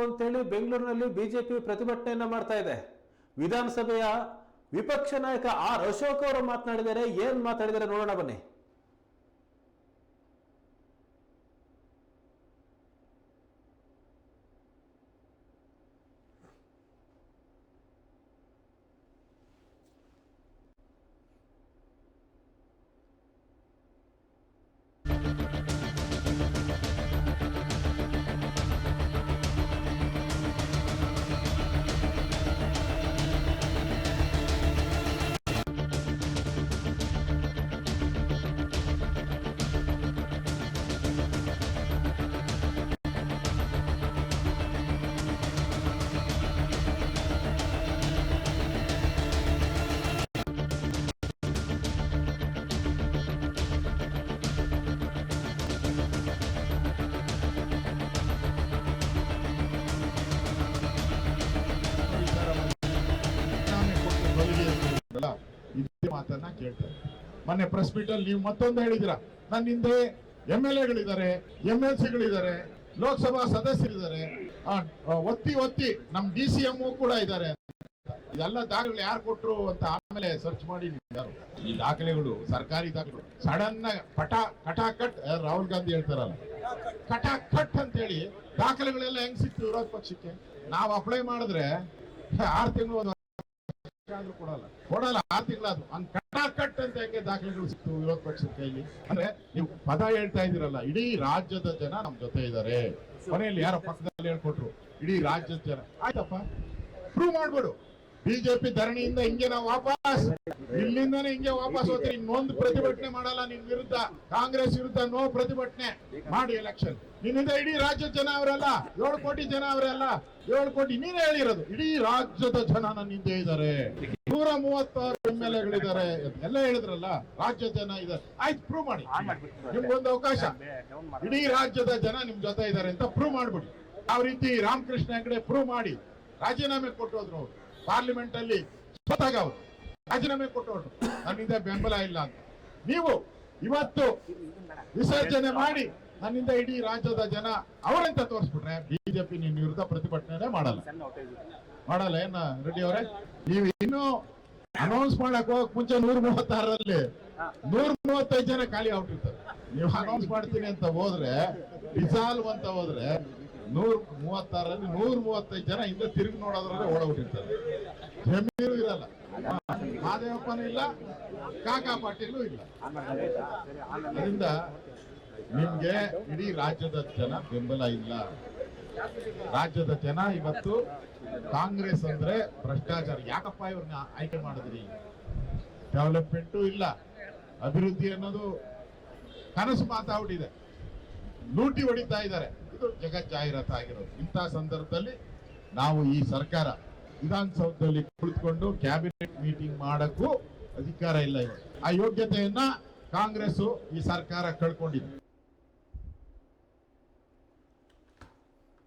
ಅಂತೇಳಿ ಬೆಂಗಳೂರಿನಲ್ಲಿ ಬಿಜೆಪಿ ಪ್ರತಿಭಟನೆಯನ್ನ ಮಾಡ್ತಾ ಇದೆ. ವಿಧಾನಸಭೆಯ ವಿಪಕ್ಷ ನಾಯಕ ಆರ್ ಅಶೋಕ್ ಅವರು ಮಾತನಾಡಿದರೆ ಏನ್ ಮಾತಾಡಿದರೆ ನೋಡೋಣ ಬನ್ನಿ. ಇದೇ ಮಾತನ್ನ ಕೇಳ್ತಾರೆ ಮೊನ್ನೆ ಪ್ರೆಸ್ ಮೀಟ್ ಅಲ್ಲಿ ನೀವು ಮತ್ತೊಂದು ಹೇಳಿದಿರ ನನ್ನ ಹಿಂದೆ ಎಂ ಎಲ್ ಎಗಳಿದ್ದಾರೆ ಎಂ ಎಲ್ ಸಿಗಳಿದ್ದಾರೆ ಲೋಕಸಭಾ ಸದಸ್ಯರಿದ್ದಾರೆ. ಒತ್ತಿ ಒತ್ತಿ ನಮ್ ಡಿ ಸಿ ಎಂ ಕೂಡ ಇದ್ದಾರೆ. ಇದೆಲ್ಲ ದಾಖಲೆ ಯಾರು ಕೊಟ್ರು ಅಂತ ಆಮೇಲೆ ಸರ್ಚ್ ಮಾಡಿ ಈ ದಾಖಲೆಗಳು, ಸರ್ಕಾರಿ ದಾಖಲೆಗಳು. ಸಡನ್ ಪಟ, ಕಟಾಕಟ್ ರಾಹುಲ್ ಗಾಂಧಿ ಹೇಳ್ತಾರಲ್ಲ. ಕಟಾಕಟ್ ಅಂತ ಹೇಳಿ ದಾಖಲೆಗಳೆಲ್ಲ ಹೆಂಗ್ ಸಿಕ್ತು ವಿರೋಧ ಪಕ್ಷಕ್ಕೆ? ನಾವು ಅಪ್ಲೈ ಮಾಡಿದ್ರೆ, ಆರು ತಿಂಗಳು ಕೊಡಲ್ಲ. ಕೊಡಲ್ಲ, ಆರು ತಿಂಗಳಾದ್ರು ಹಂಗ್ ಕಟಾಕಟ್ ಅಂತ ಹೆಂಗೆ ದಾಖಲೆಗಳು ಸಿಕ್ತು ವಿರೋಧ ಪಕ್ಷದ ಕೈಲಿ ಅಂದ್ರೆ ನೀವು ಪದ ಹೇಳ್ತಾ ಇದೀರಲ್ಲ ಇಡೀ ರಾಜ್ಯದ ಜನ ನಮ್ ಜೊತೆ ಇದ್ದಾರೆ. ಮನೆಯಲ್ಲಿ ಯಾರೋ ಪಕ್ಕದಲ್ಲಿ ಹೇಳ್ಕೊಟ್ರು, ಇಡೀ ರಾಜ್ಯದ ಜನ. ಆಯ್ತಪ್ಪ ಪ್ರೂವ್ ಮಾಡ್ಬಿಡು. ಬಿಜೆಪಿ ಧರಣಿಯಿಂದ ಹಿಂಗೆ ನಾವು ವಾಪಸ್ ಇಲ್ಲಿಂದಾನೆ ಹಿಂಗೆ ವಾಪಸ್ ಹೋಗ್ತೀರಿ. ಇನ್ನೊಂದು ಪ್ರತಿಭಟನೆ ಮಾಡಲ್ಲ ನಿನ್ ವಿರುದ್ಧ. ಕಾಂಗ್ರೆಸ್ ವಿರುದ್ಧ ನೋ ಪ್ರತಿಭಟನೆ ಮಾಡಿ ಎಲೆಕ್ಷನ್ ನಿನ್ನಿಂದ ಇಡೀ ರಾಜ್ಯದ ಜನ ಅವರೆಲ್ಲ, ಏಳು ಕೋಟಿ ಜನ ಅವರೆಲ್ಲ, ಏಳು ಕೋಟಿ ನೀನೇ ಹೇಳಿರೋದು. ಇಡೀ ರಾಜ್ಯದ ಜನ ನನ್ನ ಹಿಂದೆ ಇದ್ದಾರೆ. ನೂರ ಮೂವತ್ತಾರು ಎಂ ಎಲ್ ಎಗಳಿದ್ದಾರೆ. ಎಲ್ಲ ಹೇಳಿದ್ರಲ್ಲ, ರಾಜ್ಯದ ಜನ ಇದ್ದಾರೆ ಆಯ್ತು ಪ್ರೂವ್ ಮಾಡಿ. ನಿಮ್ಗೊಂದು ಅವಕಾಶ. ಇಡೀ ರಾಜ್ಯದ ಜನ ನಿಮ್ ಜೊತೆ ಇದ್ದಾರೆ ಅಂತ ಪ್ರೂವ್ ಮಾಡ್ಬಿಡಿ. ಯಾವ ರೀತಿ ರಾಮಕೃಷ್ಣ ಹೆಗಡೆ ಪ್ರೂವ್ ಮಾಡಿ. ರಾಜೀನಾಮೆ ಕೊಟ್ಟು ಹೋದ್ರು ಅವ್ರು. ಪಾರ್ಲಿಮೆಂಟ್ ಅಲ್ಲಿ ಸ್ವತಃ ಅವರು. ರಾಜೀನಾಮೆ ಕೊಟ್ಟು ನನ್ನಿಂದ ಬೆಂಬಲ ಇಲ್ಲ ಅಂತ. ನೀವು ಇವತ್ತು ವಿಸರ್ಜನೆ ಮಾಡಿ ನನ್ನಿಂದ ಇಡೀ ರಾಜ್ಯದ ಜನ ಅವರಂತ ತೋರಿಸ್ಬಿಟ್ರೆ ಬಿಜೆಪಿ ನಿನ್ನ ವಿರುದ್ಧ ಪ್ರತಿಭಟನೆ ಮಾಡಲ್ಲ. ಮಾಡಲ್ಲ, ಏನ ರೆಡ್ಡಿ ಅವರೇ? ನೀವು ಇನ್ನು ಅನೌನ್ಸ್ ಮಾಡಕ್ ಹೋಗಕ್ ಮುಂಚೆ ನೂರ ಮೂವತ್ತಾರರಲ್ಲಿ ನೂರ ಮೂವತ್ತೈದು ಜನ ಖಾಲಿ ಆಗ್ಬಿಟ್ಟಿರ್ತಾರೆ ನೀವು ಅನೌನ್ಸ್ ಮಾಡ್ತೀನಿ ಅಂತ ಹೋದ್ರೆ ಡಿಸಾಲ್ವ್ ಅಂತ ಹೋದ್ರೆ ನೂರ ಮೂವತ್ತಾರಲ್ಲಿ ನೂರ ಮೂವತ್ತೈದು ಜನ ಹಿಂದೆ ತಿರುಗಿ ನೋಡೋದ್ರಲ್ಲಿ ಓಡೋಗ್ಬಿಟ್ಟಿರ್ತಾರೆ. ಜಮೀನು ಇರಲ್ಲ. ಮಹಾದೇವಪ್ಪನೂ ಇಲ್ಲ, ಕಾಕಾ ಪಾಟೀಲು ಇಲ್ಲ. ಅದರಿಂದ ನಿಮ್ಗೆ ಇಡೀ ರಾಜ್ಯದ ಜನ ಬೆಂಬಲ ಇಲ್ಲ. ರಾಜ್ಯದ ಜನ ಇವತ್ತು ಕಾಂಗ್ರೆಸ್ ಅಂದ್ರೆ ಭ್ರಷ್ಟಾಚಾರ. ಯಾಕಪ್ಪ ಇವ್ರನ್ನ ಆಯ್ಕೆ ಮಾಡಿದ್ರಿ? ಡೆವಲಪ್ಮೆಂಟು ಇಲ್ಲ. ಅಭಿವೃದ್ಧಿ ಅನ್ನೋದು ಕನಸು ಮಾತಾಡಿದೆ ಲೂಟಿ ಹೊಡಿತಾ ಇದ್ದಾರೆ. ಇದು ಜಗತ್ ಜಾಹೀರಾತು ಆಗಿರೋದು. ಇಂಥ ಸಂದರ್ಭದಲ್ಲಿ ನಾವು ಈ ಸರ್ಕಾರ ವಿಧಾನಸೌಧದಲ್ಲಿ ಕುಳಿತುಕೊಂಡು ಕ್ಯಾಬಿನೆಟ್ ಮೀಟಿಂಗ್ ಮಾಡಕ್ಕೂ ಅಧಿಕಾರ ಇಲ್ಲ ಇವತ್ತು ಆ ಯೋಗ್ಯತೆಯನ್ನ ಕಾಂಗ್ರೆಸ್ ಈ ಸರ್ಕಾರ ಕಳ್ಕೊಂಡಿದೆ.